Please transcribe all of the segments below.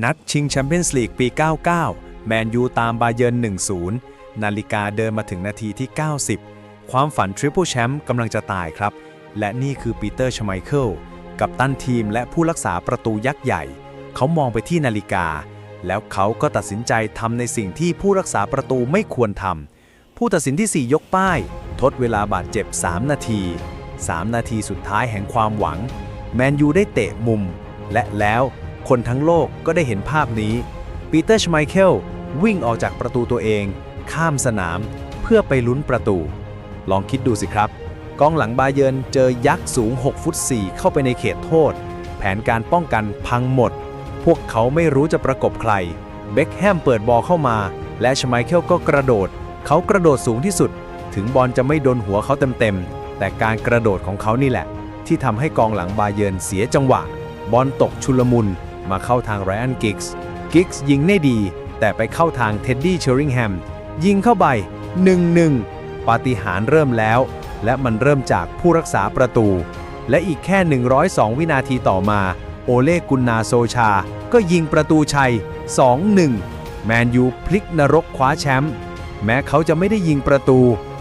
นัดชิงแชมเปี้ยนส์ลีกปี 99 แมนยูตามบาเยิร์น1-0 นาฬิกาเดินมาถึงนาทีที่ 90 ความฝันทริปเปิลแชมป์กำลังจะตายครับ และนี่คือปีเตอร์ชไมเคิล กับตันทีมและผู้รักษาประตูยักษ์ใหญ่ เขามองไปที่นาฬิกา แล้วเขาก็ตัดสินใจทำในสิ่งที่ผู้รักษาประตูไม่ควรทำ ผู้ตัดสินที่ 4 ยกป้าย ทดเวลาบาดเจ็บ 3 นาที 3 นาทีสุดท้ายแห่งความหวัง แมนยูได้เตะมุม และแล้ว คนทั้งโลกก็ได้เห็นภาพนี้ ปีเตอร์ชไมเคิลวิ่งออกจากประตูตัวเอง ข้ามสนามเพื่อไปลุ้นประตู ลองคิดดูสิครับ กองหลังบาเยิร์นเจอยักษ์สูง 6 ฟุต 4 เข้าไปในเขตโทษ แผนการป้องกันพังหมด พวกเขาไม่รู้จะประกบใคร เบ็คแฮมเปิดบอลเข้ามา และชไมเคิลก็กระโดด เขากระโดดสูงที่สุด ถึงบอลจะไม่โดนหัวเขาเต็มๆ แต่การกระโดดของเขานี่แหละ ที่ทำให้กองหลังบาเยิร์นเสียจังหวะ บอลตกชุลมุน มาเข้าทางไรอันกิกส์กิกส์ยิงได้ดี แต่ไปเข้าทางเท็ดดี้เชอริงแฮมยิงเข้าไป 1-1 ปาฏิหาริย์เริ่มแล้ว และมันเริ่มจากผู้รักษาประตู และอีกแค่ 102 วินาทีต่อมา โอเลกุนนาโซชา ก็ยิงประตูชัย 2-1 แมนยูพลิกนรกคว้าแชมป์แม้เขาจะไม่ได้ยิงประตู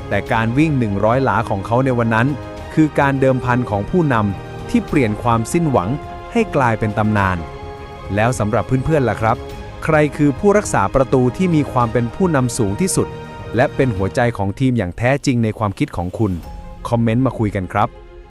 แต่การวิ่ง 100 หลาของเขาในวันนั้น คือการเดิมพันของผู้นำที่เปลี่ยนความสิ้นหวังให้กลายเป็นตำนาน แล้วสำหรับเพื่อนๆล่ะครับ ใครคือผู้รักษาประตูที่มีความเป็นผู้นำสูงที่สุด และเป็นหัวใจของทีมอย่างแท้จริงในความคิดของคุณ คอมเมนต์มาคุยกันครับ